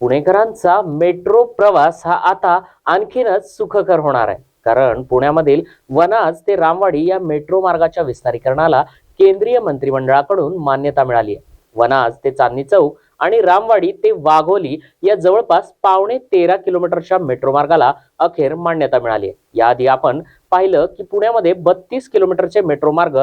पुणेकरांचा metro प्रवास हा आता आणखीनच सुखकर होणार आहे. कारण पुण्यामधील वनाज ते रामवाडी या मेट्रो मार्गाच्या विस्तारीकरणाला केंद्रीय मंत्रिमंडळाकडून मान्यता मिळाली आहे. वनाज ते चांदणी चौक आणि रामवाडी ते वाघोली या जवळपास पावणे तेरा किलोमीटरच्या मेट्रो मार्गाला अखेर मान्यता मिळाली आहे. याआधी आपण पाहिलं की पुण्यामध्ये बत्तीस किलोमीटरचे मेट्रो मार्ग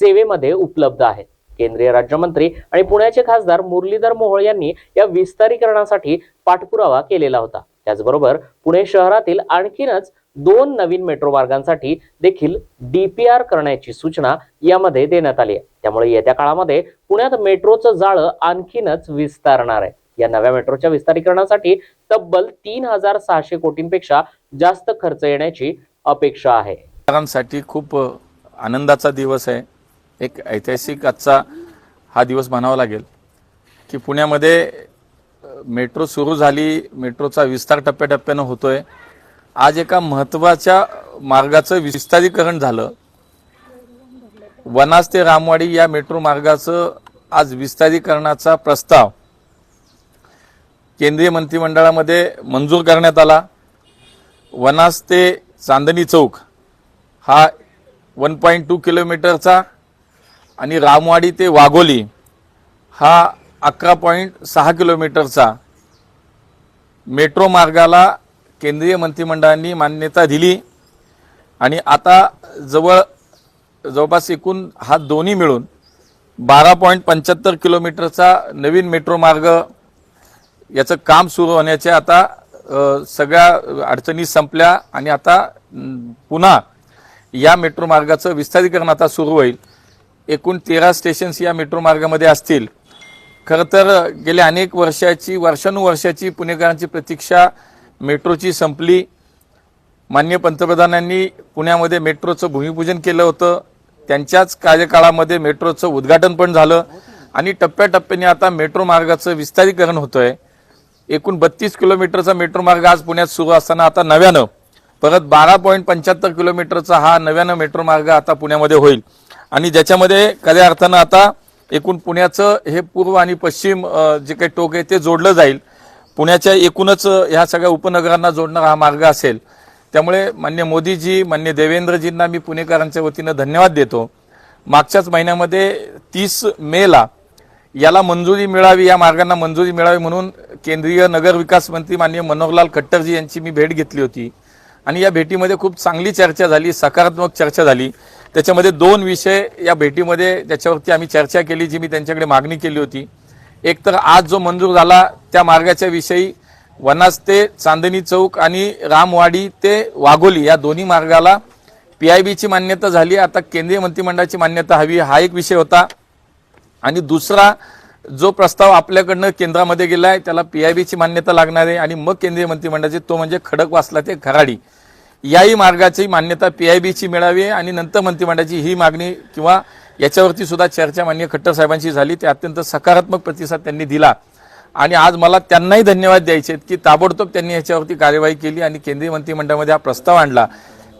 सेवेमध्ये उपलब्ध आहेत. केंद्रीय राज्यमंत्री आणि पुण्याचे खासदार मुरलीधर मोहोळ यांनी या विस्तारीकरणासाठी पाठपुरावा केलेला होता. त्याचबरोबर पुणे शहरातील आणखीनच दोन नवीन मेट्रो मार्गांसाठी देखील डीपीआर करण्याची सूचना यामध्ये देण्यात आली आहे. त्यामुळे येत्या काळामध्ये पुण्यात मेट्रोचं जाळं आणखीनच विस्तारणार आहे. या नव्या मेट्रोच्या विस्तारीकरणासाठी तब्बल तीन हजार सहाशे कोटींपेक्षा जास्त खर्च येण्याची अपेक्षा आहे. खूप आनंदाचा दिवस आहे. एक ऐतिहासिक आजचा हा दिवस म्हणावा लागेल की पुण्यामध्ये मेट्रो सुरू झाली मेट्रोचा विस्तार टप्प्याटप्प्यानं होतोय. आज एका महत्त्वाच्या मार्गाचं विस्तारीकरण झालं. वनास ते रामवाडी या मेट्रो मार्गाचं आज विस्तारीकरणाचा प्रस्ताव केंद्रीय मंत्रिमंडळामध्ये मंजूर करण्यात आला. वनास ते चांदणी चौक हा वन पॉईंट टू किलोमीटरचा आणि रामवाडी ते वाघोली हा अकरा पॉईंट सहा किलोमीटरचा मेट्रो मार्गाला केंद्रीय मंत्रिमंडळाने मान्यता दिली. आणि आता जवळ जवळपास एकूण हा दोन्ही मिळून बारा पॉईंट पंच्याहत्तर किलोमीटरचा नवीन मेट्रो मार्ग याचं काम सुरू होण्याचे आता सगळ्या अडचणी संपल्या आणि आता पुन्हा या मेट्रो मार्गाचं विस्तारीकरण आता सुरू होईल. एकूण तेरा स्टेशन्स या मेट्रो मार्गामध्ये असतील. खरं तर गेल्या अनेक वर्षाची वर्षानुवर्षाची पुणेकरांची प्रतीक्षा मेट्रोची संपली. मान्य पंतप्रधानांनी पुण्यामध्ये मेट्रोचं भूमिपूजन केलं होतं. त्यांच्याच कार्यकाळामध्ये मेट्रोचं उद्घाटन पण झालं. आणि टप्प्याटप्प्याने आता मेट्रो मार्गाचं विस्तारीकरण होतं आहे एकूण बत्तीस किलोमीटरचा मेट्रो मार्ग आज पुण्यात सुरू असताना आता नव्यानं परत बारा पॉईंट पंच्याहत्तर किलोमीटरचा हा नव्यानं मेट्रो मार्ग आता पुण्यामध्ये होईल. आणि ज्याच्यामध्ये खऱ्या अर्थानं आता एकूण पुण्याचं हे पूर्व आणि पश्चिम जे काही टोक आहे ते जोडलं जाईल. पुण्याच्या एकूणच ह्या सगळ्या उपनगरांना जोडणारा हा मार्ग असेल. त्यामुळे मान्य मोदीजी मान्य देवेंद्रजींना मी पुणेकरांच्या वतीनं धन्यवाद देतो. मागच्याच महिन्यामध्ये तीस मेला याला मंजुरी मिळावी या मार्गांना मंजुरी मिळावी म्हणून केंद्रीय नगर विकास मंत्री माननीय मनोहरलाल खट्टरजी यांची मी भेट घेतली होती. आणि या भेटीमध्ये खूप चांगली चर्चा झाली सकारात्मक चर्चा झाली. त्याच्यामध्ये दोन विषय या भेटीमध्ये ज्याच्यावरती आम्ही चर्चा केली जी मी त्यांच्याकडे मागणी केली होती. एक तर आज जो मंजूर झाला त्या मार्गाच्या विषयी वनास ते चांदणी चौक आणि रामवाडी ते वाघोली या दोन्ही मार्गाला पी आय बीची मान्यता झाली. आता केंद्रीय मंत्रिमंडळाची मान्यता हवी हा एक विषय होता. आणि दुसरा जो प्रस्ताव आपल्याकडनं केंद्रामध्ये गेला आहे त्याला पी आय बीची मान्यता लागणार आहे आणि मग केंद्रीय मंत्रिमंडळाची तो म्हणजे खडकवासला ते खराडी याही मार्गाची मान्यता पी आय बीची मिळावी आणि नंतर मंत्रिमंडळाची ही मागणी किंवा याच्यावरती सुद्धा चर्चा मान्य खट्टर साहेबांशी झाली ते अत्यंत सकारात्मक प्रतिसाद त्यांनी दिला. आणि आज मला त्यांनाही धन्यवाद द्यायचे आहेत की ताबडतोब त्यांनी याच्यावरती कार्यवाही केली आणि केंद्रीय मंत्रिमंडळामध्ये हा प्रस्ताव आणला.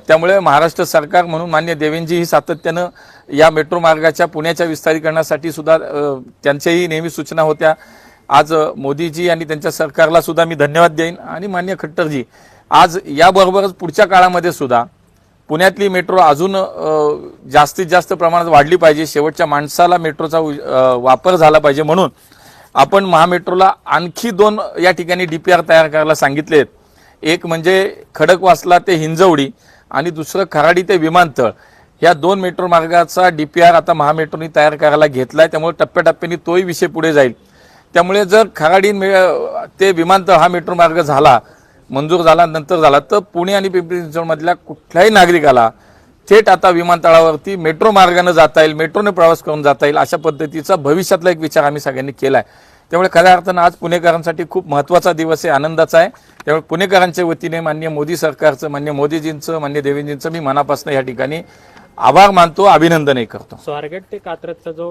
त्यामुळे महाराष्ट्र सरकार म्हणून मान्य देवेंजी ही सातत्यानं या मेट्रो मार्गाच्या पुण्याच्या विस्तारीकरणासाठी सुद्धा त्यांच्याही नेहमी सूचना होत्या. आज मोदीजी आणि त्यांच्या सरकारला सुद्धा मी धन्यवाद देईन. आणि मान्य खट्टरजी आज याबरोबरच पुढच्या काळामध्ये सुद्धा पुण्यातली मेट्रो अजून जास्तीत जास्त प्रमाणात वाढली पाहिजे. शेवटच्या माणसाला मेट्रोचा उ- वापर झाला पाहिजे म्हणून आपण महामेट्रोला आणखी दोन या ठिकाणी डीपीआर तयार करायला सांगितले आहेत एक म्हणजे खडकवासला ते हिंजवडी आणि दुसरं खराडी ते विमानतळ. या दोन मेट्रो मार्गाचा डी पी आर आता महामेट्रोनी तयार करायला घेतला आहे त्यामुळे टप्प्याटप्प्याने तोही विषय पुढे जाईल. त्यामुळे जर खराडी मे- ते विमानतळ हा मेट्रो मार्ग झाला मंजूर झाला नंतर झाला तर पुणे आणि पिंपरी चिंचवडमधल्या कुठल्याही नागरिकाला थेट आता विमानतळावरती मेट्रो मार्गानं जाता येईल मेट्रोने प्रवास करून जाता येईल अशा पद्धतीचा भविष्यातला एक विचार आम्ही सगळ्यांनी केला आहे त्यामुळे खऱ्या अर्थानं आज पुणेकरांसाठी खूप महत्त्वाचा दिवस आहे आनंदाचा आहे. त्यामुळे पुणेकरांच्या वतीने मान्य मोदी सरकारचं मान्य मोदीजींचं मान्य देवेंजींचं मी मनापासून या ठिकाणी आभार मानतो अभिनंदनही करतो. स्वारगेट ते कात्रजचा जो